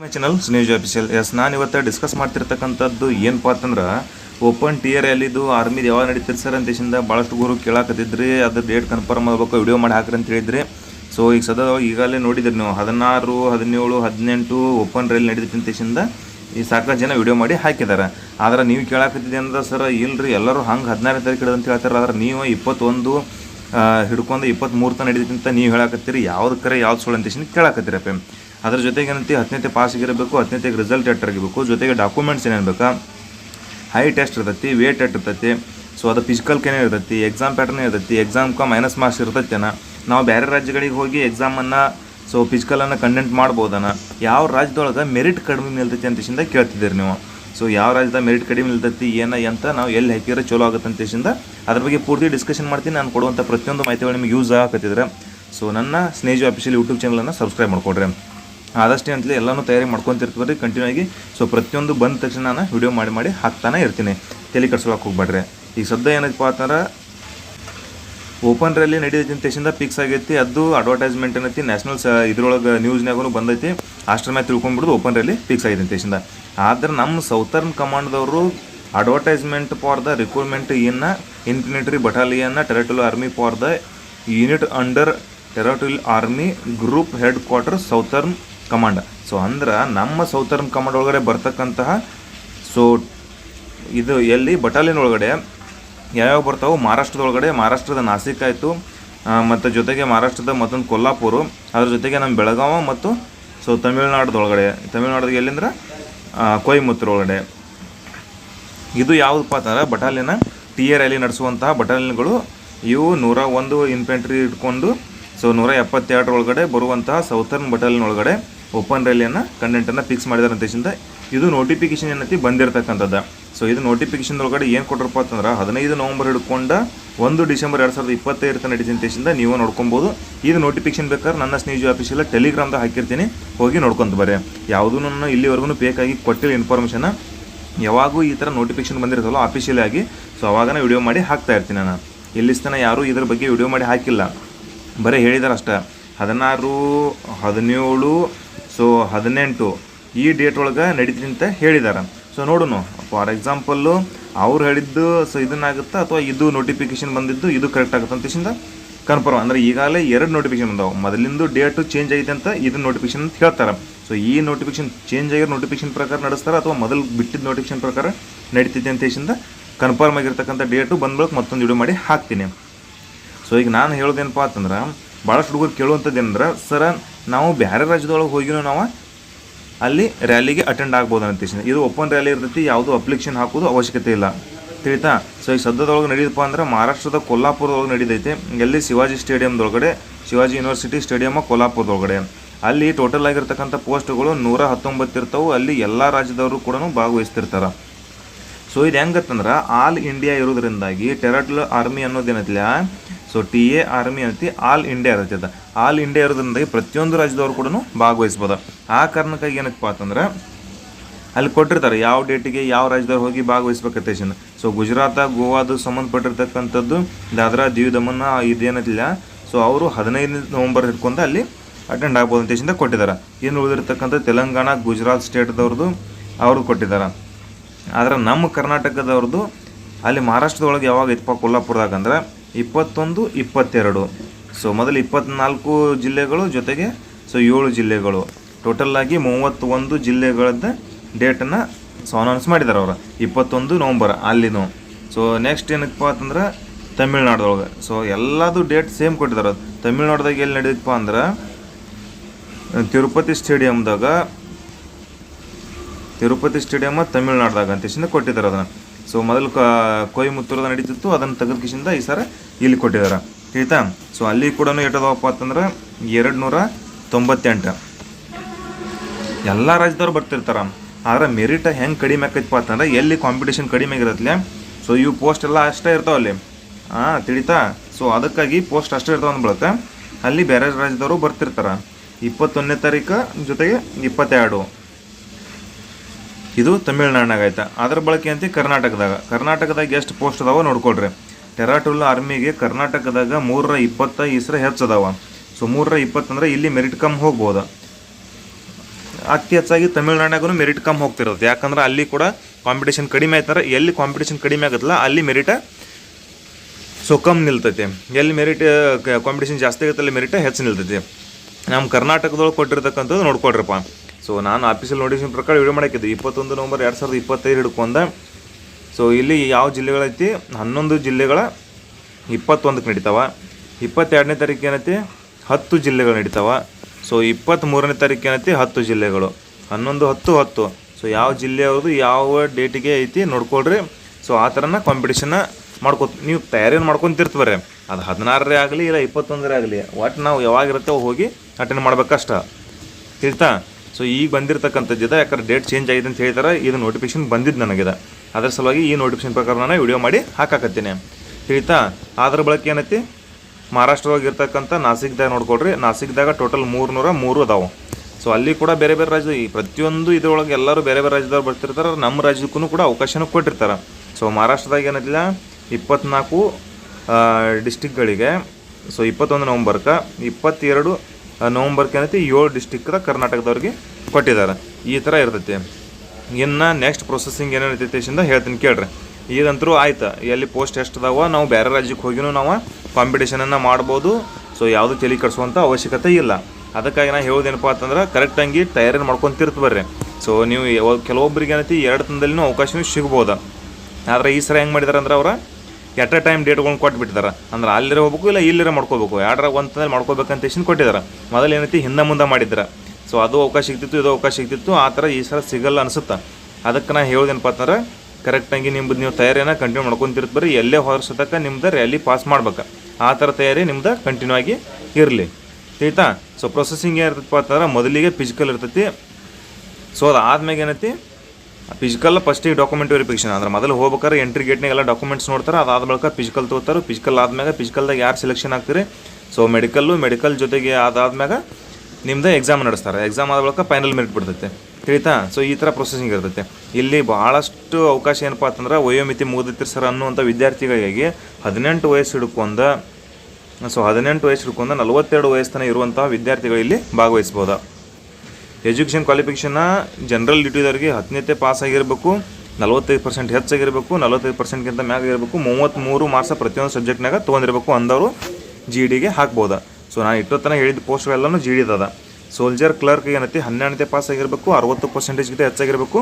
ಮೈ channel ಸ್ನೇಜ್ official S ನಾನು ಇವತ್ತು ಡಿಸ್ಕಸ್ ಮಾಡ್ತಿರ್ತಕ್ಕಂಥದ್ದು ಏನಪ್ಪ ಅಂತಂದ್ರೆ ಓಪನ್ ಟಿಯರ್ ಎಲ್ಲಿದ್ದು ಆರ್ಮಿದು ಯಾವಾಗ ನಡೀತಿರ್ ಸರ್ ಅಂತ ದೇಶದಿಂದ ಭಾಳಷ್ಟು ಗುರು ಕೇಳಾಕತ್ತಿದ್ರಿ. ಅದ್ರ ಡೇಟ್ ಕನ್ಫರ್ಮ್ ಮಾಡ್ಬೇಕು ವಿಡಿಯೋ ಮಾಡಿ ಹಾಕ್ರಿ ಅಂತ ಹೇಳಿದ್ರಿ. ಸೊ ಈಗ ಸದಾ ಈಗಾಗಲೇ ನೋಡಿದ್ರಿ ನೀವು, ಹದಿನಾರು, ಹದಿನೇಳು, ಹದಿನೆಂಟು ಓಪನ್ ರೈಲ್ ನಡೀತಿ ಅಂತ ದೇಶದಿಂದ ಈ ಸಾಕಷ್ಟು ಜನ ವಿಡಿಯೋ ಮಾಡಿ ಹಾಕಿದ್ದಾರೆ ಆದ್ರೆ ನೀವು ಕೇಳಾಕತ್ತಿದ್ದೆ ಅಂದ್ರೆ ಸರ್ ಇಲ್ಲರಿ ಎಲ್ಲರೂ ಹಂಗೆ ಹದಿನಾರನೇ ತಾರೀಕು ಅಂತ ಹೇಳ್ತಾರೆ. ಆದ್ರೆ ನೀವು ಇಪ್ಪತ್ತೊಂದು ಹಿಡ್ಕೊಂಡು ಇಪ್ಪತ್ತ್ಮೂರು ತನಕ ನಡೀತಿ ಅಂತ ನೀವು ಹೇಳಾಕತ್ತೀರಿ. ಯಾವ್ದು ಕರೆ, ಯಾವ್ದು ಸುಳ್ಳು ಅಂತ ದೇಶದಿಂದ ಕೇಳಾಕತ್ತೀರಪ್ಪ ಅದ್ರ ಜೊತೆಗೆ ಏನಂತಿ ಹತ್ತನೇತೆ ಪಾಸ್ ಆಗಿರಬೇಕು ಹತ್ತನೇತೆಗೆ ರಿಸಲ್ಟ್ ಎಟ್ಟಿರಬೇಕು ಜೊತೆಗೆ ಡಾಕ್ಯುಮೆಂಟ್ಸ್ ಏನೇನು ಬೇಕಾ ಹೈ ಟೆಸ್ಟ್ ಇರ್ತೈತಿ ವೇಟ್ ಟೆಸ್ಟ್ ಇರ್ತೈತಿ ಸೊ ಅದು ಫಿಸಿಕಲ್ ಏನೇ ಇರ್ತೈತಿ ಎಕ್ಸಾಮ್ ಪ್ಯಾಟರ್ನ್ ಇರ್ತೈತಿ ಎಕ್ಸಾಮ್ಕ ಮೈನಸ್ ಮಾರ್ಕ್ಸ್ ಇರ್ತೈತೆನ ನಾವು ಬೇರೆ ರಾಜ್ಯಗಳಿಗೆ ಹೋಗಿ ಎಕ್ಸಾಮನ್ನು ಸೊ ಫಿಸಿಕಲನ್ನು ಕಂಡೆಂಟ್ ಮಾಡ್ಬೋದನ ಯಾವ ರಾಜ್ಯದೊಳಗೆ ಮೆರಿಟ್ ಕಡಿಮೆ ನಿಲ್ತೈತಿ ಅಂತ ದೇಶದಿಂದ ಕೇಳ್ತಿದ್ದೀರಿ ನೀವು. ಸೊ ಯಾವ ರಾಜ್ಯದ ಮೆರಿಟ್ ಕಡಿಮೆ ನಿಲ್ತೈತಿ, ಏನ ಅಂತ ನಾವು ಎಲ್ಲಿ ಹಾಕಿದ್ರೆ ಚಲೋ ಆಗುತ್ತೆ ಅಂತ ದೇಶದಿಂದ ಅದ್ರ ಬಗ್ಗೆ ಪೂರ್ತಿ ಡಿಸ್ಕಷನ್ ಮಾಡ್ತೀನಿ. ನಾನು ಕೊಡುವಂಥ ಪ್ರತಿಯೊಂದು ಮಾಹಿತಿಗಳು ನಿಮಗೆ ಯೂಸ್ ಆಗತ್ತಿದ್ರೆ ಸೊ ನನ್ನ ಸ್ನೇಹಿ ಅಫಿಷಿಯಲ್ ಯೂಟ್ಯೂಬ್ ಚಾನಲನ್ನು ಸಬ್ಸ್ಕ್ರೈಬ್ ಮಾಡ್ಕೊಡ್ರಿ. ಆದಷ್ಟೇ ಅಂತಲೇ ಎಲ್ಲನೂ ತಯಾರಿ ಮಾಡ್ಕೊತಿರ್ತೀವಿ ರೀ ಕಂಟಿನ್ಯೂ ಆಗಿ. ಸೊ ಪ್ರತಿಯೊಂದು ಬಂದ ತಕ್ಷಣ ನಾನು ವಿಡಿಯೋ ಮಾಡಿ ಮಾಡಿ ಹಾಕ್ತಾನೆ ಇರ್ತೀನಿ. ತಲೆ ಕಟ್ಸೋಕೆ ಹೋಗ್ಬೇಡ್ರಿ. ಈಗ ಸದ್ಯ ಏನಪ್ಪ ಅಂತಂದ್ರೆ ಓಪನ್ ರ್ಯಾಲಿ ದೇಶದಿಂದ ಫಿಕ್ಸ್ ಆಗೈತಿ. ಅದು ಅಡ್ವರ್ಟೈಸ್ಮೆಂಟ್ ಏನೈತಿ ನ್ಯಾಷನಲ್ ಇದ್ರೊಳಗೆ ನ್ಯೂಸ್ನಾಗೂ ಬಂದೈತಿ. ಅಷ್ಟರ ಮೇಲೆ ತಿಳ್ಕೊಂಡ್ಬಿಡ್ದು ಓಪನ್ ರ್ಯಾಲಿ ಫಿಕ್ಸ್ ಆಗಿದೆ ಅಂತೇಶಿಂದ ಆದ್ರೆ ನಮ್ಮ southern ಕಮಾಂಡ್ದವರು advertisement for the recruitment in infantry ಬಟಾಲಿಯನ್ನ territory army for the unit under territory army group headquarter southern command. So ಅಂದ್ರೆ ನಮ್ಮ ಸೌತರ್ನ್ ಕಮಾಂಡ್ ಒಳಗಡೆ ಬರ್ತಕ್ಕಂತಹ ಸೊ ಇದು ಎಲ್ಲಿ? ಬಟಾಲಿಯನ್ ಒಳಗಡೆ. ಯಾವ್ಯಾವ ಬರ್ತಾವೆ ಮಹಾರಾಷ್ಟ್ರದೊಳಗಡೆ, ಮಹಾರಾಷ್ಟ್ರದ ನಾಸಿಕ್ ಆಯಿತು ಮತ್ತು ಜೊತೆಗೆ ಮಹಾರಾಷ್ಟ್ರದ ಮತ್ತೊಂದು ಕೊಲ್ಲಾಪುರ, ಅದ್ರ ಜೊತೆಗೆ ನಮ್ಮ ಬೆಳಗಾವ ಮತ್ತು ಸೊ ತಮಿಳ್ನಾಡ್ದೊಳಗಡೆ. ತಮಿಳ್ನಾಡ್ದಾಗ ಎಲ್ಲಿಂದ್ರೆ? ಕೊಯಮತ್ತೂರು ಒಳಗಡೆ ಇದು ಯಾವುದಪ್ಪ ಅಂತಂದ್ರೆ ಬಟಾಲಿಯನ ಟಿ ಎ ರ್ಯಾಲಿ ನಡೆಸುವಂತಹ ಬಟಾಲಿಯನ್ಗಳು ಇವು ನೂರ ಒಂದು ಇನ್ಫೆಂಟ್ರಿ ಇಟ್ಕೊಂಡು ಸೊ ನೂರ ಎಪ್ಪತ್ತೆರಡರೊಳಗಡೆ ಬರುವಂತಹ ಸೌತರ್ನ್ ಬಟಾಲಿಯನ್ ಒಳಗಡೆ. ಓಪನ್ ರೈಲಿಯನ್ನು ಕಂಟೆಂಟನ್ನು ಫಿಕ್ಸ್ ಮಾಡಿದಾರೆ ಅಂತ ಇದು ನೋಟಿಫಿಕೇಶನ್ ಏನೈತಿ ಬಂದಿರತಕ್ಕಂಥದ್ದು. ಸೊ ಇದು ನೋಟಿಫಿಕೇಶನ್ ಒಳಗಡೆ ಏನು ಕೊಟ್ರಪ್ಪ ಅಂತಂದ್ರೆ ಹದಿನೈದು ನವಂಬರ್ ಹಿಡ್ಕೊಂಡ ಒಂದು ಡಿಸೆಂಬರ್ ಎರಡು ಸಾವಿರದ ಇಪ್ಪತ್ತೈದು ತನಕ ದೇಶದಿಂದ ನೀವು ನೋಡ್ಕೊಬೋದು. ಇದು ನೋಟಿಫಿಕೇಶನ್ ಬೇಕಾದ್ರೆ ನನ್ನ ಸ್ನೇಹಿತ ಆಫೀಸಲ್ಲ ಟೆಲಿಗ್ರಾಮ್ದಾಗ ಹಾಕಿರ್ತೀನಿ, ಹೋಗಿ ನೋಡ್ಕೊಂತ ಬರ್ರಿ. ಯಾವುದೂ ನಾನು ಇಲ್ಲಿವರೆಗೂ ಬೇಕಾಗಿ ಕೊಟ್ಟಿಲ್ಲ ಇನ್ಫಾರ್ಮೇಷನ್ ಯಾವಾಗೂ ಈ ಥರ ನೋಟಿಫಿಕೇಶನ್ ಬಂದಿರ್ತಲ್ಲ ಆಫೀಷಿಯಲ್ ಆಗಿ. ಸೊ ಅವಾಗನೇ ವಿಡಿಯೋ ಮಾಡಿ ಹಾಕ್ತಾ ಇರ್ತೀನಿ ನಾನು. ಇಲ್ಲಿಸ್ತನ ಯಾರೂ ಇದ್ರ ಬಗ್ಗೆ ವಿಡಿಯೋ ಮಾಡಿ ಹಾಕಿಲ್ಲ. ಬರೀ ಹೇಳಿದಾರಷ್ಟೇ. ಹದಿನಾರು, ಹದಿನೇಳು ಸೊ ಹದಿನೆಂಟು ಈ ಡೇಟ್ ಒಳಗೆ ನಡೀತೀನಿ ಅಂತ ಹೇಳಿದ್ದಾರೆ ಸೊ ನೋಡೋಣ ಫಾರ್ ಎಕ್ಸಾಂಪಲ್ಲು ಅವ್ರು ಹೇಳಿದ್ದು ಸೊ ಇದನ್ನಾಗುತ್ತಾ ಅಥವಾ ಇದು ನೋಟಿಫಿಕೇಶನ್ ಬಂದಿದ್ದು, ಇದು ಕರೆಕ್ಟ್ ಆಗುತ್ತೆ ಅಂತ ಕನ್ಫರ್ಮ್ ಅಂದರೆ ಈಗಾಗಲೇ ಎರಡು ನೋಟಿಫಿಕೇಶನ್ ಬಂದವು. ಮೊದಲಿಂದು ಡೇಟು ಚೇಂಜ್ ಆಗಿದೆ ಅಂತ ಇದು ನೋಟಿಫಿಕೇಶನ್ ಅಂತ ಹೇಳ್ತಾರೆ. ಸೊ ಈ ನೋಟಿಫಿಕೇಶನ್ ಚೇಂಜ್ ಆಗಿರೋ ನೋಟಿಫಿಕೇಶನ್ ಪ್ರಕಾರ ನಡೆಸ್ತಾರೆ ಅಥವಾ ಮೊದಲು ಬಿಟ್ಟಿದ್ದ ನೋಟಿಫಿಕೇಶನ್ ಪ್ರಕಾರ ನಡೀತಿದೆ ಅಂತ ಕನ್ಫರ್ಮ್ ಆಗಿರ್ತಕ್ಕಂಥ ಡೇಟು ಬಂದ್ಬಿಟ್ಟು ಮತ್ತೊಂದು ವಿಡಿಯೋ ಮಾಡಿ ಹಾಕ್ತೀನಿ. ಸೊ ಈಗ ನಾನು ಹೇಳೋದೇನಪ್ಪ ಅಂತಂದ್ರೆ ಭಾಳಷ್ಟು ಹುಡುಗರು ಕೇಳುವಂಥದ್ದು ಏನಂದ್ರೆ, ಸರ, ನಾವು ಬೇರೆ ರಾಜ್ಯದೊಳಗೆ ಹೋಗಿನೂ ನಾವು ಅಲ್ಲಿ ರ್ಯಾಲಿಗೆ ಅಟೆಂಡ್ ಆಗ್ಬೋದು ಅಂತ ದೇಶದಿಂದ ಇದು ಓಪನ್ ರ್ಯಾಲಿ ಇರ್ತೈತಿ, ಯಾವುದು ಅಪ್ಲಿಕೇಶನ್ ಹಾಕೋದು ಅವಶ್ಯಕತೆ ಇಲ್ಲ. ತಿಳಿತಾ? ಸೊ ಈ ಸದ್ಯದೊಳಗೆ ನಡೆಯಪ್ಪ ಅಂದ್ರೆ ಮಹಾರಾಷ್ಟ್ರದ ಕೊಲ್ಲಾಪುರದೊಳಗೆ ನಡೀತೈತೆ. ಎಲ್ಲಿ ಶಿವಾಜಿ ಸ್ಟೇಡಿಯಮ್ದೊಳಗಡೆ ಶಿವಾಜಿ ಯೂನಿವರ್ಸಿಟಿ ಸ್ಟೇಡಿಯಮ್ ಕೊಲ್ಲಾಪುರದೊಳಗಡೆ. ಅಲ್ಲಿ ಟೋಟಲ್ ಆಗಿರ್ತಕ್ಕಂಥ ಪೋಸ್ಟ್ಗಳು ನೂರ ಹತ್ತೊಂಬತ್ತು ಇರ್ತಾವೆ. ಅಲ್ಲಿ ಎಲ್ಲ ರಾಜ್ಯದವರು ಕೂಡ ಭಾಗವಹಿಸ್ತಿರ್ತಾರೆ. ಸೊ ಇದು ಹೆಂಗತ್ತಂದ್ರೆ ಆಲ್ ಇಂಡಿಯಾ ಇರೋದ್ರಿಂದಾಗಿ ಟೆರಟಲ್ ಆರ್ಮಿ ಅನ್ನೋದೇನೈತಿಲ್ಲ ಸೊ ಟಿ ಎ ಆರ್ಮಿ ಅಂತಿ ಆಲ್ ಇಂಡಿಯಾ ಇರ್ತೈತೆ ಆಲ್ ಇಂಡಿಯಾ ಇರೋದ್ರಿಂದಾಗಿ ಪ್ರತಿಯೊಂದು ರಾಜ್ಯದವ್ರು ಕೂಡ ಭಾಗವಹಿಸ್ಬೋದು ಆ ಕಾರಣಕ್ಕಾಗಿ ಏನಪ್ಪಾ ಅಂತಂದ್ರೆ ಅಲ್ಲಿ ಕೊಟ್ಟಿರ್ತಾರೆ ಯಾವ ಡೇಟಿಗೆ ಯಾವ ರಾಜ್ಯದವ್ರು ಹೋಗಿ ಭಾಗವಹಿಸ್ಬೇಕಂತ ಸೊ ಗುಜರಾತ, ಗೋವಾದ ಸಂಬಂಧಪಟ್ಟಿರ್ತಕ್ಕಂಥದ್ದು, ದಾದ್ರಾ ದೀವ್ ದಮನ್ ಇದೇನತಿಲ್ಲ ಸೊ ಅವರು ಹದಿನೈದು ನವಂಬರ್ ಹಿಡ್ಕೊಂಡು ಅಲ್ಲಿ ಅಟೆಂಡ್ ಆಗ್ಬೋದು ಅಂತ ಕೊಟ್ಟಿದ್ದಾರೆ ಏನು ಉಳಿದಿರ್ತಕ್ಕಂಥ ತೆಲಂಗಾಣ, ಗುಜರಾತ್ ಸ್ಟೇಟ್ದವ್ರದ್ದು ಅವ್ರದ್ದು ಕೊಟ್ಟಿದ್ದಾರೆ ಆದ್ರೆ ನಮ್ಮ ಕರ್ನಾಟಕದವ್ರದ್ದು ಅಲ್ಲಿ ಮಹಾರಾಷ್ಟ್ರದೊಳಗೆ ಯಾವಾಗ ಇತ್ತಪ್ಪ ಕೊಲ್ಲಾಪುರದಾಗ ಅಂದ್ರೆ ಇಪ್ಪತ್ತೊಂದು, ಇಪ್ಪತ್ತೆರಡು. ಸೊ ಮೊದಲು ಇಪ್ಪತ್ತ್ನಾಲ್ಕು ಜಿಲ್ಲೆಗಳು ಜೊತೆಗೆ ಸೊ ಏಳು ಜಿಲ್ಲೆಗಳು. ಟೋಟಲ್ ಆಗಿ ಮೂವತ್ತೊಂದು ಜಿಲ್ಲೆಗಳದ್ದು ಡೇಟನ್ನು ಸೊ ಅನೌನ್ಸ್ ಮಾಡಿದ್ದಾರೆ ಅವರು. ಇಪ್ಪತ್ತೊಂದು ನವಂಬರ್ ಅಲ್ಲಿನೂ. ಸೊ ನೆಕ್ಸ್ಟ್ ಏನಕ್ಕಪ್ಪ ಅಂತಂದ್ರೆ ತಮಿಳ್ನಾಡ್ದೊಳಗೆ. ಸೊ ಎಲ್ಲದು ಡೇಟ್ ಸೇಮ್ ಕೊಟ್ಟಿದ್ದಾರೆ ತಮಿಳ್ನಾಡ್ದಾಗ ಎಲ್ಲಿ ನಡೆಯುತ್ತಪ್ಪ ಅಂದ್ರೆ, ತಿರುಪತಿ ಸ್ಟೇಡಿಯಮ್ದಾಗ ತಿರುಪತಿ ಸ್ಟೇಡಿಯಮ್ ತಮಿಳ್ನಾಡ್ದಾಗ ಅಂತ ಕಿಶಿಂದ ಕೊಟ್ಟಿದ್ದಾರೆ ಅದನ್ನು. ಸೊ ಮೊದಲು ಕೊಯಮತ್ತೂರದ ನಡೀತಿತ್ತು, ಅದನ್ನು ತೆಗೆದ ಕಿಶಿಂದ ಈ ಸರ ಇಲ್ಲಿ ಕೊಟ್ಟಿದ್ದಾರೆ. ತಿಳಿತಾ? ಸೊ ಅಲ್ಲಿ ಕೂಡ ಎಟ್ಟದವಪ್ಪ ಅಂತಂದ್ರೆ ಎರಡು ನೂರ ತೊಂಬತ್ತೆಂಟು. ಎಲ್ಲ ರಾಜ್ಯದವ್ರು ಬರ್ತಿರ್ತಾರೆ. ಆದ್ರೆ ಮೆರಿಟ್ ಹೆಂಗೆ ಕಡಿಮೆ ಆಕೈತಪ್ಪ ಅಂತಂದ್ರೆ ಎಲ್ಲಿ ಕಾಂಪಿಟೇಷನ್ ಕಡಿಮೆ ಆಗಿರತ್ಲೆ? ಸೊ ಇವು ಪೋಸ್ಟ್ ಎಲ್ಲ ಅಷ್ಟೇ ಇರ್ತಾವೆ ಅಲ್ಲಿ. ಹಾಂ ತಿಳಿತಾ? ಸೊ ಅದಕ್ಕಾಗಿ ಪೋಸ್ಟ್ ಅಷ್ಟೇ ಇರ್ತಾವ ಅಂದ ಅಲ್ಲಿ ಬೇರೆ ರಾಜ್ಯದವರು ಬರ್ತಿರ್ತಾರೆ. ಇಪ್ಪತ್ತೊಂದನೇ ತಾರೀಕು ಜೊತೆಗೆ ಇಪ್ಪತ್ತೆರಡು. ಇದು ತಮಿಳ್ನಾಡಿನಾಗ ಆಯ್ತಾ. ಅದರ ಬಳಕೆ ಅಂತ ಕರ್ನಾಟಕದಾಗ. ಕರ್ನಾಟಕದಾಗ ಎಷ್ಟು ಪೋಸ್ಟ್ ಅದಾವ ನೋಡ್ಕೊಳ್ರಿ. ಟೆರಾಟುಲ್ ಆರ್ಮಿಗೆ ಕರ್ನಾಟಕದಾಗ ಮೂರರ ಇಪ್ಪತ್ತ ಇಸ್ರ ಹೆಚ್ಚು ಅದಾವ. ಸೊ ಮೂರರ ಇಪ್ಪತ್ತಂದ್ರೆ ಇಲ್ಲಿ ಮೆರಿಟ್ ಕಮ್ ಹೋಗ್ಬೋದು. ಅತಿ ಹೆಚ್ಚಾಗಿ ತಮಿಳ್ನಾಡಿನಾಗೂ ಮೆರಿಟ್ ಕಮ್ ಹೋಗ್ತಿರುತ್ತೆ ಯಾಕಂದ್ರೆ ಅಲ್ಲಿ ಕೂಡ ಕಾಂಪಿಟೇಷನ್ ಕಡಿಮೆ ಆಯ್ತಾರೆ. ಎಲ್ಲಿ ಕಾಂಪಿಟೇಷನ್ ಕಡಿಮೆ ಆಗುತ್ತಲ್ಲ, ಅಲ್ಲಿ ಮೆರಿಟ ಸೊ ಕಮ್ ನಿಲ್ತೈತಿ. ಎಲ್ಲಿ ಮೆರಿಟ್ ಕಾಂಪಿಟೇಷನ್ ಜಾಸ್ತಿ ಆಗುತ್ತೆ, ಅಲ್ಲಿ ಮೆರಿಟ್ ಹೆಚ್ಚು ನಿಲ್ತೈತಿ. ನಮ್ಮ ಕರ್ನಾಟಕದೊಳಗೆ ಕೊಟ್ಟಿರ್ತಕ್ಕಂಥದ್ದು ನೋಡ್ಕೊಡ್ರಪ್ಪ ಸೊ ನಾನು ಆಫೀಸಲ್ಲಿ ನೋಟಿಫಿಕೇಶನ್ ಪ್ರಕಾರ ವಿಡಿಯೋ ಮಾಡಾಕಿದ್ದೆ ಇಪ್ಪತ್ತೊಂದು ನವಂಬರ್ ಎರಡು ಸಾವಿರದ ಇಪ್ಪತ್ತೈದು ಹಿಡ್ಕೊಂಡ. ಸೊ ಇಲ್ಲಿ ಯಾವ ಜಿಲ್ಲೆಗಳೈತಿ? ಹನ್ನೊಂದು ಜಿಲ್ಲೆಗಳ ಇಪ್ಪತ್ತೊಂದಕ್ಕೆ ನಡೀತಾವೆ. ಇಪ್ಪತ್ತೆರಡನೇ ತಾರೀಕು ಏನೈತಿ? ಹತ್ತು ಜಿಲ್ಲೆಗಳು ನಡೀತಾವೆ. ಸೊ ಇಪ್ಪತ್ತ್ಮೂರನೇ ತಾರೀಕು ಏನೈತಿ? ಹತ್ತು ಜಿಲ್ಲೆಗಳು. ಹನ್ನೊಂದು ಹತ್ತು ಹತ್ತು. ಸೊ ಯಾವ ಜಿಲ್ಲೆಯವ್ರದ್ದು ಯಾವ ಡೇಟಿಗೆ ಐತಿ ನೋಡ್ಕೊಳ್ರಿ. ಸೊ ಆ ಥರನ ಕಾಂಪಿಟೇಷನ್ನ ಮಾಡ್ಕೊ ನೀವು ತಯಾರಿಯನ್ನು ಮಾಡ್ಕೊತಿರ್ತೀವ್ರಿ. ಅದು ಹದಿನಾರರೇ ಆಗಲಿ, ಇಲ್ಲ ಇಪ್ಪತ್ತೊಂದರೇ ಆಗಲಿ. ಒಟ್ಟು ನಾವು ಯಾವಾಗಿರುತ್ತೆ ಹೋಗಿ ಅಟೆಂಡ್ ಮಾಡ್ಬೇಕಷ್ಟ. ತಿಳಿತಾ? ಸೊ ಈಗ ಬಂದಿರತಕ್ಕಂಥದ್ದಿದೆ ಯಾಕಂದ್ರೆ ಡೇಟ್ ಚೇಂಜ್ ಆಗಿದೆ ಅಂತ ಹೇಳ್ತಾರೆ ಇದು ನೋಟಿಫಿಕೇಶನ್ ಬಂದಿದ್ದು ನನಗಿದೆ. ಅದರ ಸಲುವಾಗಿ ಈ ನೋಟಿಫಿಕೇಶನ್ ಪ್ರಕಾರ ನಾನು ವಿಡಿಯೋ ಮಾಡಿ ಹಾಕಾಕತ್ತೀನಿ. ತಿಳಿತಾ? ಅದ್ರ ಬಳಕೆ ಏನೈತಿ? ಮಹಾರಾಷ್ಟ್ರದಾಗ ಇರ್ತಕ್ಕಂಥ ನಾಸಿಕ್ದಾಗ ನೋಡ್ಕೊಳ್ರಿ. ನಾಸಿಕ್ದಾಗ ಟೋಟಲ್ ಮೂರುನೂರ ಮೂರು ಅದಾವೆ. ಸೊ ಅಲ್ಲಿ ಕೂಡ ಬೇರೆ ಬೇರೆ ರಾಜ್ಯ ಈ ಪ್ರತಿಯೊಂದು ಇದರೊಳಗೆ ಎಲ್ಲರೂ ಬೇರೆ ಬೇರೆ ರಾಜ್ಯದವ್ರು ಬರ್ತಿರ್ತಾರೆ. ನಮ್ಮ ರಾಜ್ಯಕ್ಕೂ ಕೂಡ ಅವಕಾಶನೂ ಕೊಟ್ಟಿರ್ತಾರೆ. ಸೊ ಮಹಾರಾಷ್ಟ್ರದಾಗ ಏನಿಲ್ಲ ಇಪ್ಪತ್ನಾಲ್ಕು ಡಿಸ್ಟಿಕ್ಗಳಿಗೆ ಸೊ ಇಪ್ಪತ್ತೊಂದು ನವಂಬರ್ಗೆ ಇಪ್ಪತ್ತೆರಡು ನವಂಬರ್ಗೆ ಏನೈತಿ ಏಳು ಡಿಸ್ಟಿಕ್ದ ಕರ್ನಾಟಕದವ್ರಿಗೆ ಕೊಟ್ಟಿದ್ದಾರೆ. ಈ ಥರ ಇರ್ತೈತಿ. ಇನ್ನು ನೆಕ್ಸ್ಟ್ ಪ್ರೊಸೆಸಿಂಗ್ ಇರ್ತೈತಿ ಅಂತ ಹೇಳ್ತೀನಿ ಕೇಳ್ರಿ. ಇದಂತರೂ ಆಯ್ತು. ಎಲ್ಲಿ ಪೋಸ್ಟ್ ಎಷ್ಟು ಅದಾವ, ನಾವು ಬೇರೆ ರಾಜ್ಯಕ್ಕೆ ಹೋಗಿನೂ ನಾವು ಕಾಂಪಿಟೇಷನನ್ನು ಮಾಡ್ಬೋದು. ಸೊ ಯಾವುದು ತಲೆ ಕಟ್ಸುವಂಥ ಅವಶ್ಯಕತೆ ಇಲ್ಲ. ಅದಕ್ಕಾಗಿ ನಾನು ಹೇಳೋದೇನಪ್ಪ ಅಂತಂದ್ರೆ ಕರೆಕ್ಟಾಗಿ ತಯಾರಿ ಮಾಡ್ಕೊತಿರ್ತು ಬರ್ರಿ. ಸೊ ನೀವು ಕೆಲವೊಬ್ಬರಿಗೆ ಏನೈತಿ ಎರಡು ದಿನದಲ್ಲಿನೂ ಅವಕಾಶವೂ ಸಿಗ್ಬೋದು. ಆದರೆ ಈ ಸಲ ಹೆಂಗೆ ಮಾಡಿದಾರೆ ಅಂದ್ರೆ ಅವ್ರು? ಎಟ್ ಎ ಟೈಮ್ ಡೇಟ್ಗಳನ್ನ ಕೊಟ್ಬಿಟ್ಟಿದ್ದಾರೆ ಅಂದ್ರೆ ಅಲ್ಲಿರ ಹೋಗ್ಬೇಕು ಇಲ್ಲ ಇಲ್ಲಿರ ಮಾಡ್ಕೋಬೇಕು. ಎರಡರ ಒಂದಲ್ಲಿ ಮಾಡ್ಕೋಬೇಕಂತ ಇಷ್ಟು ಕೊಟ್ಟಿದ್ದಾರೆ ಮೊದಲು ಏನೈತಿ? ಹಿಂದೆ ಮುಂದೆ ಮಾಡಿದ್ದಾರೆ ಸೊ ಅದು ಅವಕಾಶ ಸಿಗ್ತಿತ್ತು, ಇದು ಅವಕಾಶ ಸಿಗ್ತಿತ್ತು. ಆ ಥರ ಈ ಸಲ ಸಿಗಲ್ಲ ಅನಿಸುತ್ತೆ. ಅದಕ್ಕೆ ನಾನು ಹೇಳೋದೇನಪ್ಪ ಅಂತಂದ್ರೆ ಕರೆಕ್ಟಾಗಿ ನಿಮ್ದು ನೀವು ತಯಾರಿಯನ್ನು ಕಂಟಿನ್ಯೂ ಮಾಡ್ಕೊತಿರ್ತಾರೆ ಎಲ್ಲೇ ಹೊರಸತಕ್ಕ ನಿಮ್ದು ರ್ಯಾಲಿ ಪಾಸ್ ಮಾಡ್ಬೇಕು. ಆ ಥರ ತಯಾರಿ ನಿಮ್ದು ಕಂಟಿನ್ಯೂ ಆಗಿ ಇರಲಿ. ಆಯಿತಾ ಸೊ ಪ್ರೊಸೆಸಿಂಗ್ ಏನಿರ್ತಪ್ಪ ಅಂತಂದ್ರೆ, ಮೊದಲಿಗೆ ಫಿಸಿಕಲ್ ಇರ್ತೈತಿ. ಸೊ ಅದು ಆದ್ಮೇಲೆ ಏನೈತಿ? ಫಿಸಿಕಲ್ ಫಸ್ಟಿಗೆ ಡಾಕ್ಯುಮೆಂಟ್ ವೆರಿಫಿಕೇಶನ್ ಅಂದ್ರೆ ಮೊದಲು ಹೋಗ್ಬೇಕಾದ್ರೆ ಎಂಟ್ರಿ ಗೇಟ್ನಾಗೆಲ್ಲ ಡಾಕ್ಯುಮೆಂಟ್ಸ್ ನೋಡ್ತಾರೆ. ಅದಾದ ಬಳಿಕ ಫಿಸಿಕಲ್ ತಗೋತಾರೆ. ಫಿಸಿಕಲ್ ಆದ್ಮೇಲೆ ಫಿಸಿಕಲ್ದಾಗ ಯಾರು ಸೆಲೆಕ್ಷನ್ ಆಗ್ತೀರಿ? ಸೊ ಮೆಡಿಕಲ್ಲು ಮೆಡಿಕಲ್ ಜೊತೆಗೆ ಅದಾದ್ಮೇಲೆ ನಿಮ್ದು ಎಕ್ಸಾಮ್ ನಡೆಸ್ತಾರೆ. ಎಕ್ಸಾಮ್ ಆದ ಬಳಿಕ ಫೈನಲ್ ಮೆರಿಟ್ ಬಿಡ್ತೈತೆ. ತಿಳಿತಾ? ಸೊ ಈ ಥರ ಪ್ರೊಸೆಸಿಂಗ್ ಇರ್ತೈತೆ. ಇಲ್ಲಿ ಭಾಳಷ್ಟು ಅವಕಾಶ ಏನಪ್ಪ ಅಂತಂದ್ರೆ ವಯೋಮಿತಿ ಮುಗಿದೈತಿ ಸರ್ ಅನ್ನುವಂಥ ವಿದ್ಯಾರ್ಥಿಗಳಿಗಾಗಿ ಹದಿನೆಂಟು ವಯಸ್ಸು ಹಿಡ್ಕೊಂಡ ಸೊ ಹದಿನೆಂಟು ವಯಸ್ಸು ಹಿಡ್ಕೊಂಡ ನಲವತ್ತೆರಡು ವಯಸ್ಸು ತನಕ ಇರುವಂಥ ವಿದ್ಯಾರ್ಥಿಗಳು ಇಲ್ಲಿ ಭಾಗವಹಿಸ್ಬೋದು. ಎಜುಕೇಷನ್ ಕ್ವಾಲಿಫಿಕೇಷನ್ನ ಜನರಲ್ ಡ್ಯೂಟಿದವ್ರಿಗೆ ಹತ್ತನೇತೆ ಪಾಸ್ ಆಗಿರಬೇಕು, ನಲವತ್ತೈದು ಪರ್ಸೆಂಟ್ ಹೆಚ್ಚಾಗಿರಬೇಕು ನಲವತ್ತೈದು ಪರ್ಸೆಂಟ್ಗಿಂತ ಮ್ಯಾಗ ಇರಬೇಕು ಮೂವತ್ತ್ಮೂರು ಮಾರ್ಕ್ಸ ಪ್ರತಿಯೊಂದು ಸಬ್ಜೆಕ್ಟ್ನಾಗ ತೊಗೊಂಡಿರ್ಬೇಕು ಅಂದವರು ಜಿ ಡಿಗೆ ಹಾಕ್ಬೋದು. ಸೊ ನಾನು ತನಕ ಹೇಳಿದ ಪೋಸ್ಟ್ಗಳೆಲ್ಲನೂ ಜಿ ಡಿದದ ಸೋಲ್ಜರ್ ಕ್ಲರ್ಕ್ ಏನೈತಿ? ಹನ್ನೆರಡನೇ ಪಾಸ್ ಆಗಿರಬೇಕು, ಅರವತ್ತು ಪರ್ಸೆಂಟೇಜ್ಗಿಂತ ಹೆಚ್ಚಾಗಿರಬೇಕು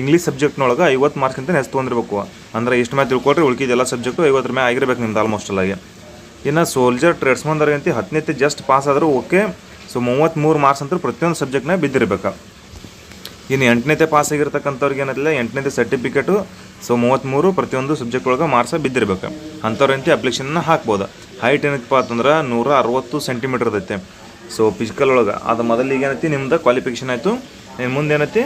ಇಂಗ್ಲೀಷ್ ಸಬ್ಜೆಕ್ಟ್ನೊಳಗೆ ಐವತ್ತು ಮಾರ್ಕ್ಸ್ಗಿಂತ ಹೆಚ್ಚು ತೊಗೊಂಡಿರ್ಬೇಕು. ಅಂದ್ರೆ ಇಷ್ಟು ಮ್ಯಾಲೆ ತಿಳ್ಕೊಳ್ರಿ, ಉಳ್ಕಿದ ಎಲ್ಲ ಸಬ್ಜೆಕ್ಟು ಐವತ್ತರ ಮ್ಯಾಗ ಆಗಿರ್ಬೇಕು ನಿಮ್ದು ಆಲ್ಮೋಸ್ಟ್ ಅಲ್ಲಾಗೆ. ಇನ್ನು ಸೋಲ್ಜರ್ ಟ್ರೇಡ್ಸ್ಮನ್ದವ್ರಿಗೆ ಹತ್ತನೇತಿ ಜಸ್ಟ್ ಪಾಸ್ ಆದರೂ ಓಕೆ ಸೊ ಮೂವತ್ತ್ಮೂರು ಮಾರ್ಕ್ಸ್ ಅಂತೂ ಪ್ರತಿಯೊಂದು ಸಬ್ಜೆಕ್ಟ್ನ ಬಿದ್ದಿರಬೇಕು. ಇನ್ನು ಎಂಟನೇತೆ ಪಾಸ್ ಆಗಿರ್ತಕ್ಕಂಥವ್ರಿಗೆ ಏನಿಲ್ಲ ಎಂಟನೇತೆ ಸರ್ಟಿಫಿಕೇಟು ಸೊ ಮೂವತ್ತ್ಮೂರು ಪ್ರತಿಯೊಂದು ಸಬ್ಜೆಕ್ಟ್ ಒಳಗೆ ಮಾರ್ಕ್ಸ ಬಿದ್ದಿರ್ಬೇಕು. ಅಂಥವ್ರಂತೆ ಅಪ್ಲಿಕೇಶನ್ನ ಹಾಕ್ಬೋದು. ಹೈಟ್ ಏನೈತಪ್ಪ ಅಂತಂದ್ರೆ ನೂರ ಅರವತ್ತು ಸೆಂಟಿಮೀಟರ್ ಇರ್ತೈತೆ. ಸೊ ಫಿಸಿಕಲ್ ಒಳಗೆ. ಅದು ಮೊದಲಿಗೆ ಏನೈತಿ, ನಿಮ್ದು ಕ್ವಾಲಿಫಿಕೇಷನ್ ಆಯಿತು. ಇನ್ನು ಮುಂದೆ ಏನೈತಿ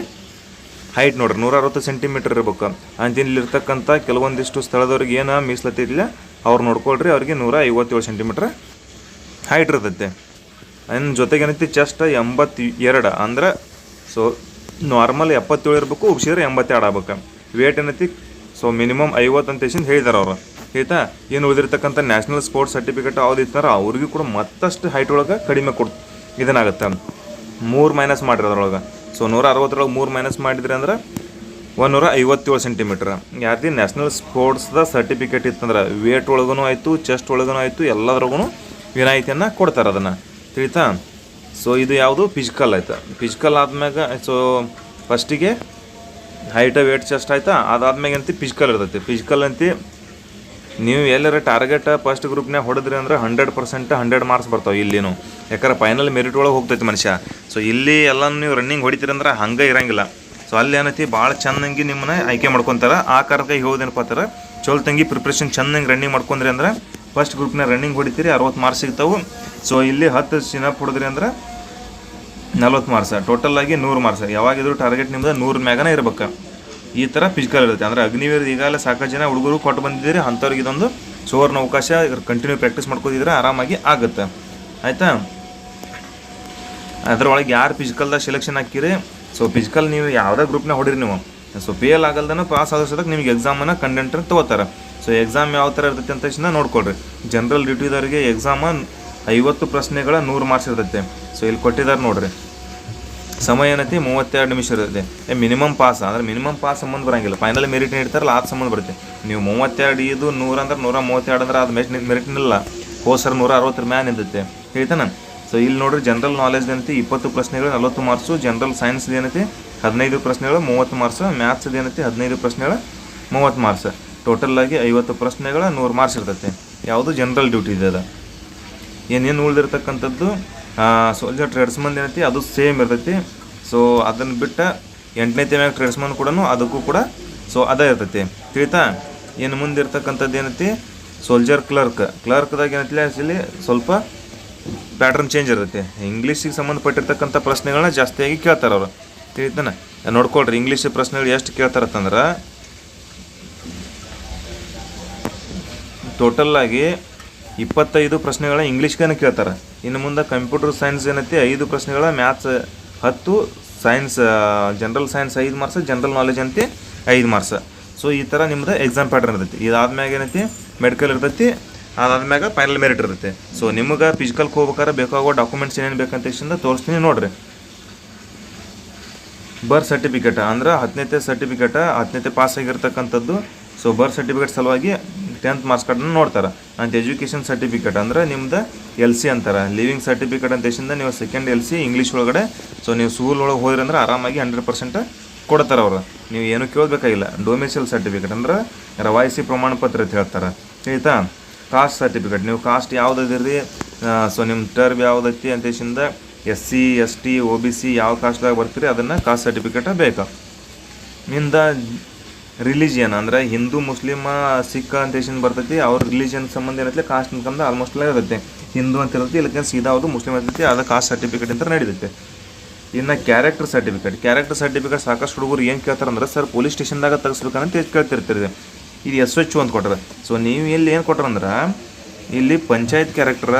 ಹೈಟ್ ನೋಡ್ರಿ, ನೂರ ಅರವತ್ತು ಸೆಂಟಿಮೀಟರ್ ಇರ್ಬೇಕು. ಅಂತ ಇಲ್ಲಿರ್ತಕ್ಕಂಥ ಕೆಲವೊಂದಿಷ್ಟು ಸ್ಥಳದವ್ರಿಗೆ ಏನು ಮೀಸಲಾತಿ ಅವ್ರು ನೋಡ್ಕೊಳ್ರಿ, ಅವ್ರಿಗೆ ನೂರ ಐವತ್ತೇಳು ಸೆಂಟಿಮೀಟ್ರ್ ಹೈಟ್ ಇರ್ತೈತೆ. ಇನ್ನು ಜೊತೆಗೆ ಏನೈತಿ ಚೆಸ್ಟ್ ಎಂಬತ್ತು ಎರಡು ಅಂದ್ರೆ ಸೊ ನಾರ್ಮಲ್ ಎಪ್ಪತ್ತೇಳು ಇರಬೇಕು ಉಬ್ಸಿದ್ರೆ ಎಂಬತ್ತೆರಡು ಆಗ್ಬೇಕು. ವೇಟ್ ಏನೈತಿ ಸೊ ಮಿನಿಮಮ್ ಐವತ್ತು ಅಂತ ಹೇಳಿ ಹೇಳಿದಾರೆ ಅವರು. ಆಯ್ತಾ ಏನು ಉಳಿದಿರ್ತಕ್ಕಂಥ ನ್ಯಾಷನಲ್ ಸ್ಪೋರ್ಟ್ಸ್ ಸರ್ಟಿಫಿಕೇಟ್ ಯಾವ್ದು ಇತ್ತಂದ್ರೆ ಅವ್ರಿಗೂ ಕೂಡ ಮತ್ತಷ್ಟು ಹೈಟ್ ಒಳಗೆ ಕಡಿಮೆ ಕೊಡ್, ಇದನ್ನಾಗುತ್ತೆ. ಮೂರು ಮೈನಸ್ ಮಾಡಿರಿ ಅದ್ರೊಳಗೆ. ಸೊ ನೂರ ಅರವತ್ತರೊಳಗೆ ಮೂರು ಮೈನಸ್ ಮಾಡಿದ್ರಿ ಅಂದ್ರೆ ಒಂದೂರ ಐವತ್ತೇಳು ಸೆಂಟಿಮೀಟ್ರ್ ಯಾರ್ದು ನ್ಯಾಷನಲ್ ಸ್ಪೋರ್ಟ್ಸ್ದ ಸರ್ಟಿಫಿಕೇಟ್ ಇತ್ತಂದ್ರೆ ವೇಟ್ ಒಳಗೂ ಆಯಿತು ಚೆಸ್ಟ್ ಒಳಗೂ ಆಯಿತು ಎಲ್ಲದ್ರಗೂ ವಿನಾಯಿತಿಯನ್ನು ಕೊಡ್ತಾರೆ ಅದನ್ನು. ತಿಳಿತಾ? ಸೊ ಇದು ಯಾವುದು? ಫಿಸಿಕಲ್ ಆಯ್ತು? ಫಿಸಿಕಲ್ ಆದ್ಮ್ಯಾಗ ಸೊ ಫಸ್ಟಿಗೆ ಹೈಟ ವೇಟ್ ಚೆಸ್ಟ್ ಆಯ್ತಾ? ಅದಾದ್ಮ್ಯಾಗ ಅಂತಿ ಫಿಸಿಕಲ್ ಇರ್ತೈತಿ. ಫಿಸಿಕಲ್ ಅಂತಿ ನೀವು ಎಲ್ಲರ ಟಾರ್ಗೆಟ್ ಫಸ್ಟ್ ಗ್ರೂಪ್ನಾಗ ಹೊಡೆದ್ರಿ ಅಂದ್ರೆ ಹಂಡ್ರೆಡ್ ಪರ್ಸೆಂಟ್ ಹಂಡ್ರೆಡ್ ಮಾರ್ಕ್ಸ್ ಬರ್ತಾವೆ ಇಲ್ಲಿನೂ. ಯಾಕಂದ್ರೆ ಫೈನಲ್ ಮೆರಿಟ್ ಒಳಗೆ ಹೋಗ್ತೈತಿ ಮನುಷ್ಯ. ಸೊ ಇಲ್ಲಿ ಎಲ್ಲ ನೀವು ರನ್ನಿಂಗ್ ಹೊಡಿತೀರಿ ಅಂದ್ರೆ ಹಂಗೆ ಇರಂಗಿಲ್ಲ. ಸೊ ಅಲ್ಲಿ ಏನೈತಿ? ಭಾಳ ಚೆನ್ನಾಗಿ ನಿಮ್ಮನ್ನ ಆಯ್ಕೆ ಮಾಡ್ಕೊತಾರೆ. ಆ ಕಾರಣಕ್ಕೆ ಹೇಳೋದೇನಪ್ಪ ಅಂತಾರೆ? ಚಲೋ ತಂಗಿ ಪ್ರಿಪ್ರೇಷನ್ ಚೆನ್ನಾಗಿ ರನ್ನಿಂಗ್ ಮಾಡ್ಕೊಂಡ್ರಿ ಅಂದ್ರೆ ಫಸ್ಟ್ ಗ್ರೂಪ್ನ ರನ್ನಿಂಗ್ ಹೊಡಿತೀರಿ ಅರವತ್ತು ಮಾರ್ಕ್ಸ್ ಸಿಗ್ತಾವೆ. ಸೊ ಇಲ್ಲಿ ಹತ್ತು ಸಿನಪ್ ಹೊಡೆದ್ರಿ ಅಂದ್ರೆ ನಲ್ವತ್ತು ಮಾರ್ಕ್ಸ್ ಟೋಟಲ್ ಆಗಿ ನೂರು ಮಾರ್ಕ್ಸ್ ಯಾವಾಗಿದ್ರು ಟಾರ್ಗೆಟ್ ನಿಮ್ದು ನೂರು ಮ್ಯಾಗನೇ ಇರ್ಬೇಕು. ಈ ಥರ ಫಿಸಿಕಲ್ ಇರುತ್ತೆ. ಅಂದರೆ ಅಗ್ನಿವೀರ್ ಈಗಾಗಲೇ ಸಾಕಷ್ಟು ಜನ ಹುಡುಗರು ಕೊಟ್ಟು ಬಂದಿದ್ದೀರಿ. ಅಂಥವ್ರಿಗೆ ಇದೊಂದು ಸುವರ್ಣ ಅವಕಾಶ ಕಂಟಿನ್ಯೂ ಪ್ರಾಕ್ಟೀಸ್ ಮಾಡ್ಕೋದಿದ್ರೆ ಆರಾಮಾಗಿ ಆಗುತ್ತೆ. ಆಯಿತಾ? ಅದರೊಳಗೆ ಯಾರು ಫಿಸಿಕಲ್ದಾಗ ಸೆಲೆಕ್ಷನ್ ಹಾಕಿರಿ? ಸೊ ಫಿಸಿಕಲ್ ನೀವು ಯಾವುದೇ ಗ್ರೂಪ್ನ ಹೊಡಿರಿ ನೀವು. ಸೊ ಫೇಲ್ ಆಗಲ್ದನ ಪಾಸ್ ಆದೋ ನಿಮಗೆ ಎಕ್ಸಾಮನ್ನು ಕಂಡಕ್ಟರ್ ತೊಗೋತಾರೆ. ಸೊ ಎಕ್ಸಾಮ್ ಯಾವ ಥರ ಇರ್ತೈತೆ ಅಂತ ತಕ್ಷಣ ನೋಡ್ಕೊಳ್ರಿ. ಜನರಲ್ ಡ್ಯೂಟಿದವರಿಗೆ ಎಕ್ಸಾಮ ಐವತ್ತು ಪ್ರಶ್ನೆಗಳ ನೂರು ಮಾರ್ಕ್ಸ್ ಇರ್ತೈತೆ. ಸೊ ಇಲ್ಲಿ ಕೊಟ್ಟಿದ್ದಾರೆ ನೋಡ್ರಿ. ಸಮಯ ಏನೈತಿ? ಮೂವತ್ತೆರಡು ನಿಮಿಷ ಇರುತ್ತೆ. ಮಿನಿಮಮ್ ಪಾಸ್ ಅಂದ್ರೆ ಮಿನಿಮಮ್ ಪಾಸ್ ಸಂಬಂಧ ಬರಂಗಿಲ್ಲ. ಫೈನಲ್ ಮೆರಿಟ್ ನೀಡ್ತಾರಲ್ಲ ಆ ಸಂಬಂಧ ಬರುತ್ತೆ. ನೀವು ಮೂವತ್ತೆರಡು ಇದು ನೂರು ಅಂದ್ರೆ ನೂರ ಮೂವತ್ತೆರಡು ಅಂದ್ರೆ ಅದು ಮೆರಿಟ್ ಮೆರಿಟ್ನಿಲ್ಲ ಹೋಸರ್ ಸರ್ ನೂರ ಅರವತ್ತರ ಮ್ಯಾನ್ ನಿಂತೈತೆ. ಹೇಳ್ತಾನೆ ಸೊ ಇಲ್ಲಿ ನೋಡ್ರಿ ಜನರಲ್ ನಾಲೆಜ್ ಏನೈತಿ? ಇಪ್ಪತ್ತು ಪ್ರಶ್ನೆಗಳು, ನಲವತ್ತು ಮಾರ್ಕ್ಸು ಜನರಲ್ ಸೈನ್ಸ್ ಏನೈತಿ? ಹದಿನೈದು ಪ್ರಶ್ನೆಗಳು, ಮೂವತ್ತು ಮಾರ್ಕ್ಸ್ ಮ್ಯಾಥ್ಸ್ ಏನೈತಿ? ಹದಿನೈದು ಪ್ರಶ್ನೆಗಳು, ಮೂವತ್ತು ಮಾರ್ಕ್ಸ್ ಟೋಟಲ್ ಆಗಿ ಐವತ್ತು ಪ್ರಶ್ನೆಗಳ ನೂರು ಮಾರ್ಕ್ಸ್ ಇರ್ತೈತೆ. ಯಾವುದು ಜನರಲ್ ಡ್ಯೂಟಿ ಇದೆ ಅದು. ಏನೇನು ಉಳಿದಿರ್ತಕ್ಕಂಥದ್ದು? ಸೋಲ್ಜರ್ ಟ್ರೇಡ್ಸ್ಮನ್ ಏನೈತಿ, ಅದು ಸೇಮ್ ಇರ್ತೈತಿ. ಸೊ ಅದನ್ನು ಬಿಟ್ಟು ಎಂಟನೇ ತಿಂಗಳ ಟ್ರೇಡ್ಸ್ಮನ್ ಕೂಡ ಅದಕ್ಕೂ ಕೂಡ ಸೊ ಅದೇ ಇರ್ತೈತಿ. ತಿಳಿತಾ? ಏನು ಮುಂದೆ ಇರ್ತಕ್ಕಂಥದ್ದು ಏನೈತಿ? ಸೋಲ್ಜರ್ ಕ್ಲರ್ಕ್ ಕ್ಲರ್ಕ್ದಾಗ ಏನೈತಿ ಆ್ಯಕ್ಚುಲಿ ಸ್ವಲ್ಪ ಪ್ಯಾಟ್ರನ್ ಚೇಂಜ್ ಇರ್ತೈತಿ. ಇಂಗ್ಲೀಷಿಗೆ ಸಂಬಂಧಪಟ್ಟಿರ್ತಕ್ಕಂಥ ಪ್ರಶ್ನೆಗಳನ್ನ ಜಾಸ್ತಿಯಾಗಿ ಕೇಳ್ತಾರೆ ಅವರು. ತಿಳಿತಾನೆ? ನೋಡ್ಕೊಳ್ರಿ ಇಂಗ್ಲೀಷ್ ಪ್ರಶ್ನೆಗಳು ಎಷ್ಟು ಕೇಳ್ತಾರತ್ತಂದ್ರೆ ಟೋಟಲ್ ಆಗಿ ಇಪ್ಪತ್ತೈದು ಪ್ರಶ್ನೆಗಳ ಇಂಗ್ಲೀಷ್ಗೇನೆ ಕೇಳ್ತಾರೆ. ಇನ್ನು ಮುಂದೆ ಕಂಪ್ಯೂಟರ್ ಸೈನ್ಸ್ ಏನೈತಿ? ಐದು ಪ್ರಶ್ನೆಗಳ ಮ್ಯಾಥ್ಸ್ ಹತ್ತು ಸೈನ್ಸ್ ಜನರಲ್ ಸೈನ್ಸ್ ಐದು ಮಾರ್ಕ್ಸ್ ಜನರಲ್ ನಾಲೆಜ್ ಅಂತಿ ಐದು ಮಾರ್ಕ್ಸ್ ಸೊ ಈ ಥರ ನಿಮ್ದು ಎಕ್ಸಾಮ್ ಪ್ಯಾಟರ್ನ್ ಇರ್ತೈತಿ. ಇದಾದ್ಮ್ಯಾಗ ಏನೈತಿ? ಮೆಡಿಕಲ್ ಇರ್ತೈತಿ. ಅದಾದ್ಮ್ಯಾಗ ಫೈನಲ್ ಮೆರಿಟ್ ಇರ್ತೈತಿ. ಸೊ ನಿಮ್ಗೆ ಫಿಸಿಕಲ್ಗೆ ಹೋಗ್ಬೇಕಾದ್ರೆ ಬೇಕಾಗೋ ಡಾಕ್ಯುಮೆಂಟ್ಸ್ ಏನೇನು ಬೇಕಂತ ಇಷ್ಟಿಂದ ತೋರಿಸ್ತೀನಿ ನೋಡಿರಿ. ಬರ್ತ್ ಸರ್ಟಿಫಿಕೇಟ್ ಅಂದ್ರೆ ಹತ್ತನೇತೆ ಸರ್ಟಿಫಿಕೇಟ ಹತ್ತನೇತೆ ಪಾಸ್ ಆಗಿರ್ತಕ್ಕಂಥದ್ದು. ಸೊ ಬರ್ತ್ ಸರ್ಟಿಫಿಕೇಟ್ ಸಲುವಾಗಿ ಟೆಂತ್ ಮಾರ್ಕ್ಸ್ ಕಾರ್ಡನ್ನು ನೋಡ್ತಾರೆ. ಅಂತ ಎಜುಕೇಷನ್ ಸರ್ಟಿಫಿಕೇಟ್ ಅಂದ್ರೆ ನಿಮ್ದು ಎಲ್ ಸಿ ಅಂತಾರೆ. ಲಿವಿಂಗ್ ಸರ್ಟಿಫಿಕೇಟ್ ಅಂತ ದೇಶದಿಂದ ನೀವು ಸೆಕೆಂಡ್ ಎಲ್ ಸಿ ಇಂಗ್ಲೀಷ್ ಒಳಗಡೆ ಸೊ ನೀವು ಸ್ಕೂಲ್ ಒಳಗೆ ಹೋದ್ರಿ ಅಂದ್ರೆ ಆರಾಮಾಗಿ ಹಂಡ್ರೆಡ್ ಪರ್ಸೆಂಟ್ ಕೊಡ್ತಾರೆ ಅವರು. ನೀವು ಏನು ಕೇಳಬೇಕಾಗಿಲ್ಲ. ಡೊಮಿಸಿಯಲ್ ಸರ್ಟಿಫಿಕೇಟ್ ಅಂದ್ರೆ ರವಾಯಿಸಿ ಪ್ರಮಾಣ ಪತ್ರ ಅಂತ ಹೇಳ್ತಾರೆ. ಆಯಿತಾ? ಕಾಸ್ಟ್ ಸರ್ಟಿಫಿಕೇಟ್ ನೀವು ಕಾಸ್ಟ್ ಯಾವುದಿರಿ ಸೊ ನಿಮ್ಮ ಟರ್ಬ್ ಯಾವುದೈತಿ ಅಂತ ದೇಶದಿಂದ S C S T O B C ಯಾವ ಕಾಸ್ಟ್ದಾಗ ಬರ್ತೀರಿ, ಅದನ್ನು ಕಾಸ್ಟ್ ಸರ್ಟಿಫಿಕೇಟ ಬೇಕು. ನಿಂದ ರಿಲಿಜಿಯನ್ ಅಂದ್ರೆ ಹಿಂದೂ, ಮುಸ್ಲಿಮ, ಸಿಖ್ ಅಂತ ಏಷನ್ ಬರ್ತೈತಿ, ಅವ್ರ ರಿಲಿಜಿಯನ್ ಸಂಬಂಧ ಏನೈತಿ ಕಾಸ್ಟ್ ಇನ್ಕಮ್ ಆಲ್ಮೋಸ್ಟ್ ಎಲ್ಲ ಇರುತ್ತೆ. ಹಿಂದೂ ಅಂತ ಇರುತ್ತೆ ಇಲ್ಲಕ್ಕೆ ಸೀದಾ ಅದು ಮುಸ್ಲಿಮ್ ಇರ್ತೈತಿ, ಅದು ಕಾಸ್ಟ್ ಸರ್ಟಿಫಿಕೇಟ್ ಅಂತ ನಡೀತೈತೆ. ಇನ್ನು ಕ್ಯಾರೆಕ್ಟರ್ ಸರ್ಟಿಫಿಕೇಟ್ ಕ್ಯಾರೆಕ್ಟರ್ ಸರ್ಟಿಫಿಕೇಟ್ ಸಾಕಷ್ಟು ಹುಡುಗರು ಏನು ಕೇಳ್ತಾರೆ ಅಂದ್ರೆ ಸರ್ ಪೊಲೀಸ್ ಸ್ಟೇಷನ್ದಾಗ ತೆಗಿಸ್ಬೇಕಂತ ಕೇಳ್ತಿರ್ತೀರಿ ಇದು ಎಸ್ ಎಚ್ ಅಂತ ಕೊಟ್ಟರೆ ಸೊ ನೀವು ಇಲ್ಲಿ ಏನು ಕೊಟ್ರಂದ್ರೆ, ಇಲ್ಲಿ ಪಂಚಾಯತ್ ಕ್ಯಾರೆಕ್ಟರ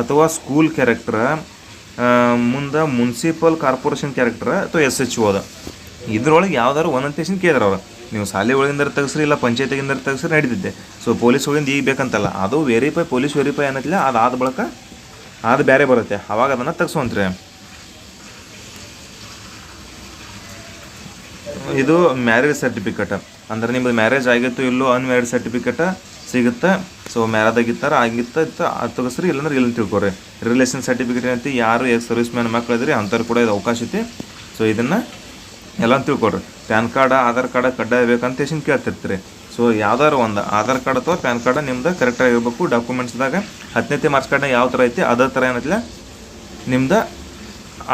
ಅಥವಾ ಸ್ಕೂಲ್ ಕ್ಯಾರೆಕ್ಟರ ಮುಂದೆ ಮುನ್ಸಿಪಲ್ ಕಾರ್ಪೊರೇಷನ್ ಕ್ಯಾರೆಕ್ಟರ್ ಅಥವಾ ಎಸ್ ಎಚ್ ಅದ. ಇದ್ರೊಳಗೆ ಯಾವ್ದಾದ್ರು ಕೇಳಿದ್ರೆ ಕೇಳಿದ್ರು ಅವ್ರು. ನೀವು ಶಾಲೆ ಒಳಗಿಂದ ತೆಗಿಸ್ರಿ ಇಲ್ಲ ಪಂಚಾಯತಿಗಿಂದ ತೆಗಿಸ್ರಿ ನಡೀತಿದ್ದೆ. ಸೊ ಪೊಲೀಸ್ ಒಳಗಿಂದ ಈಗ ಬೇಕಂತಲ್ಲ, ಅದು ವೆರಿಫೈ ಪೊಲೀಸ್ ವೆರಿಫೈ ಅನ್ನತ್ತಿಲ್ಲ ಅದು ಆದ ಬಳಿಕ ಅದು ಬೇರೆ ಬರುತ್ತೆ. ಅವಾಗ ಅದನ್ನು ತೆಗ್ಸುವಂತ್ರಿ ಇದು ಮ್ಯಾರೇಜ್ ಸರ್ಟಿಫಿಕೇಟ್ ಅಂದ್ರೆ ನಿಮ್ಮದು ಮ್ಯಾರೇಜ್ ಆಗಿತ್ತು ಇಲ್ಲೋ ಅನ್ಮ್ಯಾರೇಜ್ ಸರ್ಟಿಫಿಕೇಟ್ ಸಿಗುತ್ತೆ. ಸೊ ಮ್ಯಾರದಾಗಿತ್ತಾರ, ಆಗಿತ್ತ ಅದು ತೆಗಿಸ್ರಿ, ಇಲ್ಲಾಂದ್ರೆ ಇಲ್ಲ ತಿಳ್ಕೊರಿ ರಿಲೇಷನ್ ಸರ್ಟಿಫಿಕೇಟ್ ಏನಂತ, ಯಾರು ಸರ್ವಿಸ್ ಮ್ಯಾನ್ ಮಕ್ಕಳಿದ್ರಿ ಅಂಥವ್ರು ಕೂಡ ಇದು ಅವಕಾಶ ಐತಿ. ಸೊ ಇದನ್ನು ಎಲ್ಲ ತಿಳ್ಕೊಡ್ರಿ ಪ್ಯಾನ್ ಕಾರ್ಡ, ಆಧಾರ್ ಕಾರ್ಡ ಕಡ್ಡಾಯ ಬೇಕಂತ ಹೇಳಿ ಕೇಳ್ತಿರ್ತೀರಿ. ಸೊ ಯಾವ್ದಾರು ಒಂದು ಆಧಾರ್ ಕಾರ್ಡ್ ಅಥವಾ ಪ್ಯಾನ್ ಕಾರ್ಡ್ ನಿಮ್ದು ಕರೆಕ್ಟಾಗಿ ಇರಬೇಕು ಡಾಕ್ಯುಮೆಂಟ್ಸ್ದಾಗ ಹತ್ತನೇ ಮಾರ್ಚ್ ಕಾರ್ಡ್ನಾಗ ಯಾವ ಥರ ಐತಿ, ಅದೇ ಥರ ಏನೈತಿಲ್ಲ. ನಿಮ್ದು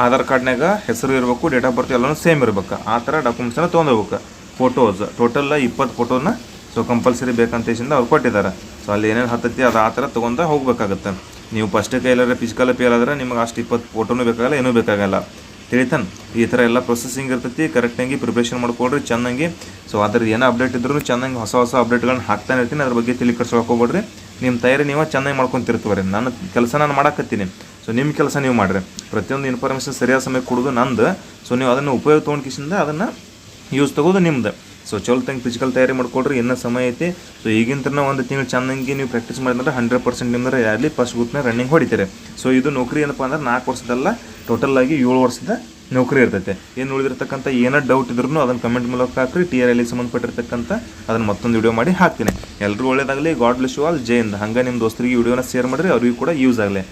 ಆಧಾರ್ ಕಾರ್ಡ್ನಾಗ ಹೆಸರು ಇರಬೇಕು ಡೇಟ್ ಆಫ್ ಬರ್ತ್ ಎಲ್ಲನೂ ಸೇಮ್ ಇರ್ಬೇಕು. ಆ ಥರ ಡಾಕ್ಯುಮೆಂಟ್ಸ್ನ ತೊಗೊಂಡೋಗ್ಬೇಕು. ಫೋಟೋಸ್ ಟೋಟಲ್ ಇಪ್ಪತ್ತು ಫೋಟೋನ ಸೊ ಕಂಪಲ್ಸರಿ ಬೇಕಂತ ಅವ್ರು ಕೊಟ್ಟಿದ್ದಾರೆ. ಸೊ ಅಲ್ಲಿ ಏನೇನು ಹತ್ತೈತಿ ಅದು ಆ ಥರ ತೊಗೊಂಡ ಹೋಗ್ಬೇಕಾಗತ್ತೆ. ನೀವು ಫಸ್ಟ್ ಕೈಲಾದ್ರೆ ಫಿಸಿಕಲ್ ಪೇಲಾದ್ರೆ ನಿಮಗೆ ಅಷ್ಟು ಇಪ್ಪತ್ತು ಫೋಟೋನು ಬೇಕಾಗಲ್ಲ, ಏನೂ ಬೇಕಾಗಲ್ಲ. ತಿಳಿತಾನೆ. ಈ ಥರ ಎಲ್ಲ ಪ್ರೊಸೆಸಿಂಗ್ ಇರ್ತೈತಿ ಕರೆಕ್ಟಾಗಿ ಪ್ರಿಪ್ರೇಷನ್ ಮಾಡ್ಕೊಡ್ರಿ ಚೆನ್ನಾಗಿ. ಸೊ ಅದ್ರದ್ದು ಏನೋ ಅಪ್ಡೇಟ್ ಇದ್ರೂ ಚೆನ್ನಾಗಿ ಹೊಸ ಹೊಸ ಅಪ್ಡೇಟ್ಗಳನ್ನ ಹಾಕ್ತಾನೆ ಇರ್ತೀನಿ, ಅದ್ರ ಬಗ್ಗೆ ತಿಳಿ ಹೋಗ್ಬೇಡ್ರಿ. ನಿಮ್ಮ ತಯಾರಿ ನೀವು ಚೆನ್ನಾಗಿ ಮಾಡ್ಕೊತಿರ್ತವ್ರಿ. ನನ್ನ ಕೆಲಸ ನಾನು ಮಾಡಾಕತ್ತೀನಿ. ಸೊ ನಿಮ್ಮ ಕೆಲಸ ನೀವು ಮಾಡಿರಿ. ಪ್ರತಿಯೊಂದು ಇನ್ಫಾರ್ಮೇಷನ್ ಸರಿಯಾದ ಸಮಯಕ್ಕೆ ಕೊಡೋದು ನಂದು. ಸೊ ನೀವು ಅದನ್ನು ಉಪಯೋಗ ತೊಗೊಂಡ್ಕಿಸಿಂದ ಅದನ್ನು ಯೂಸ್ ತಗೋದು ನಿಮ್ದು. ಸೊ ಚಲೋ ತಂಗೆ ಫಿಸಿಕಲ್ ತಯಾರಿ ಮಾಡ್ಕೊಡ್ರಿ ಇನ್ನೂ ಸಮಯ ಐತಿ. ಸೊ ಈಗಿನ ಒಂದು ತಿಂಗಳು ಚೆನ್ನಾಗಿ ನೀವು ಪ್ರಾಕ್ಟೀಸ್ ಮಾಡಿದ್ರೆ ಹಂಡ್ರೆಡ್ ಪರ್ಸೆಂಟ್ ನಿಮ್ದ್ರೆ ಯಾರಲ್ಲಿ ಫಸ್ಟ್ ಗ್ರೂಪ್ನ ರನ್ನಿಂಗ್ ಹೊಡಿತೀರಿ. ಸೊ ಇದು ನೌಕರಿ ಏನಪ್ಪ ಅಂದ್ರೆ ನಾಲ್ಕು ವರ್ಷದಲ್ಲ ಟೋಟಲ್ ಆಗಿ ಏಳು ವರ್ಷದ ನೌಕರಿ ಇರ್ತೈತೆ. ಏನು ಉಳಿದಿರ್ತಕ್ಕಂಥ, ಏನೋ ಡೌಟ್ ಇದ್ರೂ ಅದನ್ನು ಕಮೆಂಟ್ ಮೂಲಕ ಹಾಕ್ರಿ ಟಿ ಆರ್ ಎಲ್ಗೆ ಸಂಬಂಧಪಟ್ಟಿರ್ತಕ್ಕಂಥ ಅದನ್ನು ಮತ್ತೊಂದು ವಿಡಿಯೋ ಮಾಡಿ ಹಾಕ್ತೀನಿ. ಎಲ್ಲರೂ ಒಳ್ಳೇದಾಗಲಿ ಗಾಡ್ ಬ್ಲೆಸ್ ಯು ಆಲ್ ಜೈ ಹಿಂದ್. ಹಂಗೆ ನಿಮ್ಮ ದೋಸ್ತರಿಗೆ ವಿಡಿಯೋನ ಶೇರ್ ಮಾಡಿರಿ ಅವ್ರಿಗೂ ಕೂಡ ಯೂಸ್ ಆಗಲಿ.